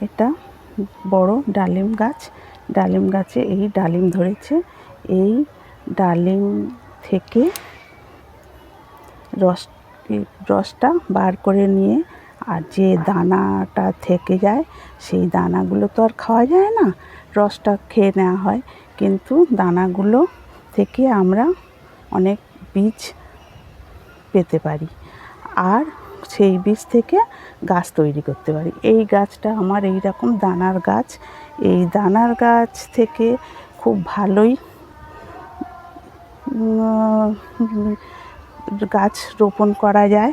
এটা বড় ডালিম গাছ। ডালিম গাছে এই ডালিম ধরেছে। এই ডালিম থেকে রস রসটা বার করে নিয়ে আর যে দানাটা থেকে যায়, সেই দানাগুলো তো আর খাওয়া যায় না। রসটা খেয়ে নেওয়া হয়। কিন্তু দানাগুলো থেকে আমরা অনেক বীজ পেতে পারি। আর সেই বীজ থেকে গাছ তৈরি করতে পারি। এই গাছটা আমার এই রকম দানার গাছ। এই দানার গাছ থেকে খুব ভালোই গাছ রোপণ করা যায়।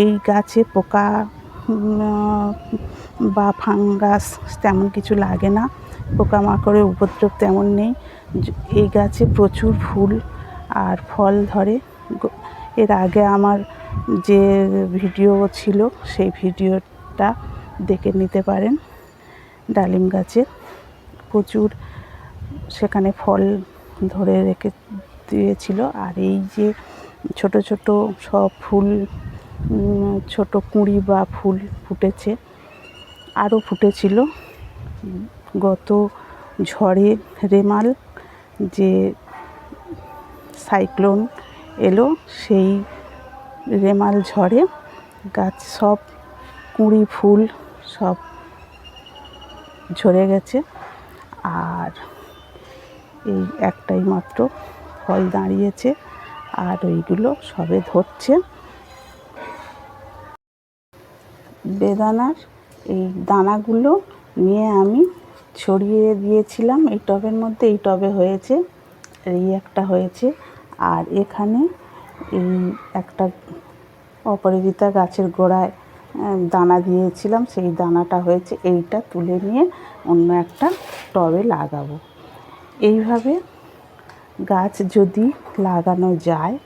এই গাছে পোকা বা ফাঙ্গাস তেমন কিছু লাগে না। পোকামাকড়ের উপদ্রব তেমন নেই। এই গাছে প্রচুর ফুল আর ফল ধরে। এর আগে আমার যে ভিডিও ছিল, সেই ভিডিওটা দেখে নিতে পারেন। ডালিম গাছে প্রচুর সেখানে ফল ধরে রেখে দিয়েছিল। আর এই যে ছোট ছোট সব ফুল ছোট কুঁড়ি বা ফুল ফুটেছে, আরও ফুটেছিল। গত ঝড়ে রেমাল যে সাইক্লোন এলো, সেই রেমাল ঝড়ে গাছ সব কুঁড়ি ফুল সব ঝরে গেছে। আর এই একটাই মাত্র ফল দাঁড়িয়েছে, আর ওইগুলো সবে ধরছে। বেদানার এই দানাগুলো নিয়ে আমি ছড়িয়ে দিয়েছিলাম, এই টবের মধ্যে, এই টবে হয়েছে, এই একটা হয়েছে। আর এখানে একটা অপরাজিতা গাছের গোড়ায় দানা দিয়েছিলাম, সেই দানাটা হয়েছে এইটা তুলে নিয়ে অন্য একটা টবে লাগাবো। এইভাবে গাছ যদি লাগানো যায়,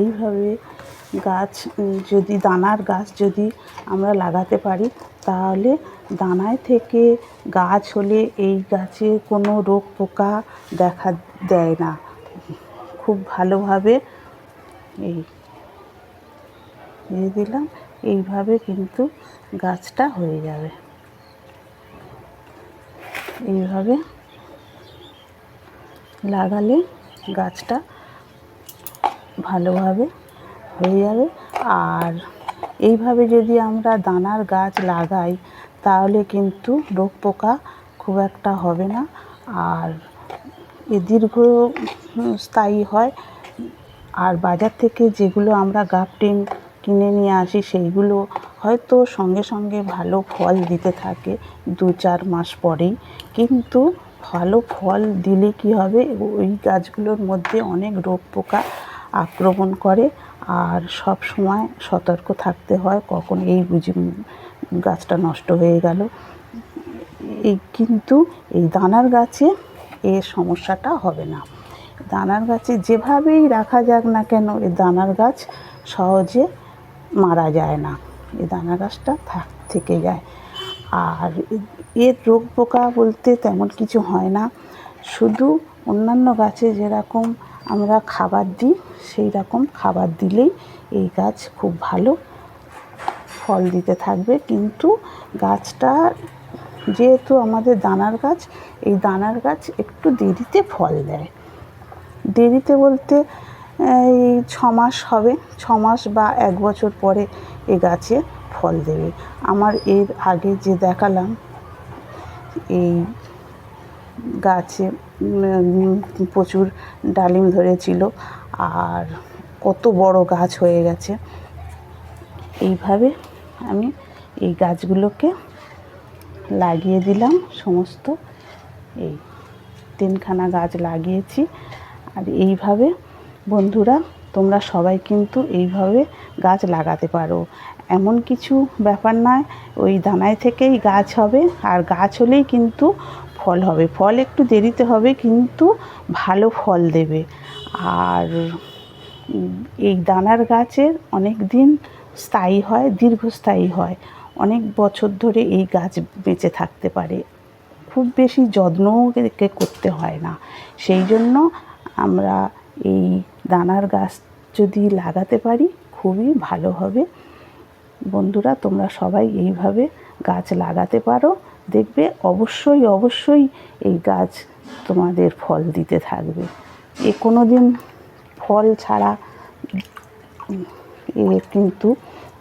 এইভাবে গাছ যদি দানার গাছ যদি আমরা লাগাতে পারি তাহলে দানায় থেকে গাছ হলে এই গাছে কোনো রোগ পোকা দেখা দেয় না। খুব ভালোভাবে এই দিয়ে দিলাম, এইভাবে কিন্তু গাছটা হয়ে যাবে। এইভাবে লাগালে গাছটা ভালোভাবে হয়ে যাবে। আর এইভাবে যদি আমরা দানার গাছ লাগাই, তাহলে কিন্তু রোগ পোকা খুব একটা হবে না। আর এ দীর্ঘ স্থায়ী হয়। আর বাজার থেকে যেগুলো আমরা গাপটিন কিনে নিয়ে আসি, সেইগুলো হয়তো সঙ্গে সঙ্গে ভালো ফল দিতে থাকে দু চার মাস পরেই। কিন্তু ভালো ফল দিলে কি হবে? ওই গাছগুলোর মধ্যে অনেক রোগ পোকা আক্রমণ করে আর সব সময় সতর্ক থাকতে হয় কখন এই বুঝি গাছটা নষ্ট হয়ে গেল। এই কিন্তু এই দানার গাছে এ সমস্যাটা হবে না। দানার গাছে যেভাবেই রাখা যাক না কেন এই দানার গাছ সহজে মারা যায় না। এই দানা গাছটা থাক, থেকে যায়। আর এর রোগ পোকা বলতে তেমন কিছু হয় না। শুধু অন্যান্য গাছে যেরকম আমরা খাবার দিই, সেই রকম খাবার দিলেই এই গাছ খুব ভালো ফল দিতে থাকবে। কিন্তু গাছটা যেহেতু আমাদের দানার গাছ, এই দানার গাছ একটু দেরিতে ফল দেয়। দেরিতে বলতে, এই ছ মাস হবে ছ মাস বা এক বছর পরে এ গাছে ফল দেবে। আমার এর আগে যে দেখালাম, এই গাছে প্রচুর ডালিম ধরেছিল আর কত বড় গাছ হয়ে গেছে। এইভাবে আমি এই গাছগুলোকে লাগিয়ে দিলাম সমস্ত। এই তিনখানা গাছ লাগিয়েছি আর এইভাবে বন্ধুরা তোমরা সবাই কিন্তু এইভাবে গাছ লাগাতে পারো। এমন কিছু ব্যাপার নয়, ওই দানায় থেকেই গাছ হবে আর গাছ হলেই কিন্তু ফল হবে। ফল একটু দেরিতে হবে, কিন্তু ভালো ফল দেবে। আর এই দানার গাছের অনেক দিন স্থায়ী হয়, দীর্ঘস্থায়ী হয়। অনেক বছর ধরে এই গাছ বেঁচে থাকতে পারে। খুব বেশি যত্নও করতে হয় না। সেই জন্য আমরা এই দানার গাছ যদি লাগাতে পারি, খুবই ভালো হবে। বন্ধুরা, তোমরা সবাই এইভাবে গাছ লাগাতে পারো। দেখবে অবশ্যই অবশ্যই এই গাছ তোমাদের ফল দিতে থাকবে। এ কোনো দিন ফল ছাড়া এ কিন্তু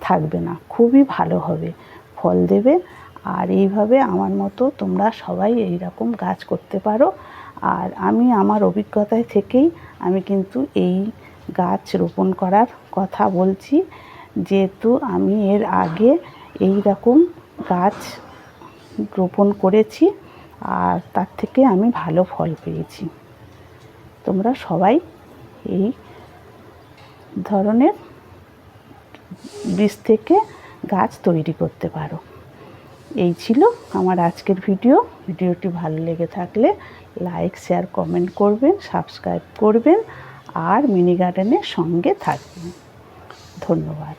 থাকবে না। খুবই ভালো হবে ফল দেবে। আর এইভাবে আমার মতো তোমরা সবাই এই রকম গাছ করতে পারো। আর আমি আমার অভিজ্ঞতায় থেকেই আমি কিন্তু এই গাছ রোপণ করার কথা বলছি। যেহেতু আমি এর আগে এই রকম গাছ রোপণ করেছি আর তার থেকে আমি ভালো ফল পেয়েছি। তোমরা সবাই এই ধরনের বীজ থেকে গাছ তৈরি করতে পারো। এই ছিল আমার আজকের ভিডিও। ভিডিওটি ভালো লেগে থাকলে লাইক, শেয়ার, কমেন্ট করবেন, সাবস্ক্রাইব করবেন আর মিনি গার্ডেনের সঙ্গে থাকবেন। ধন্যবাদ।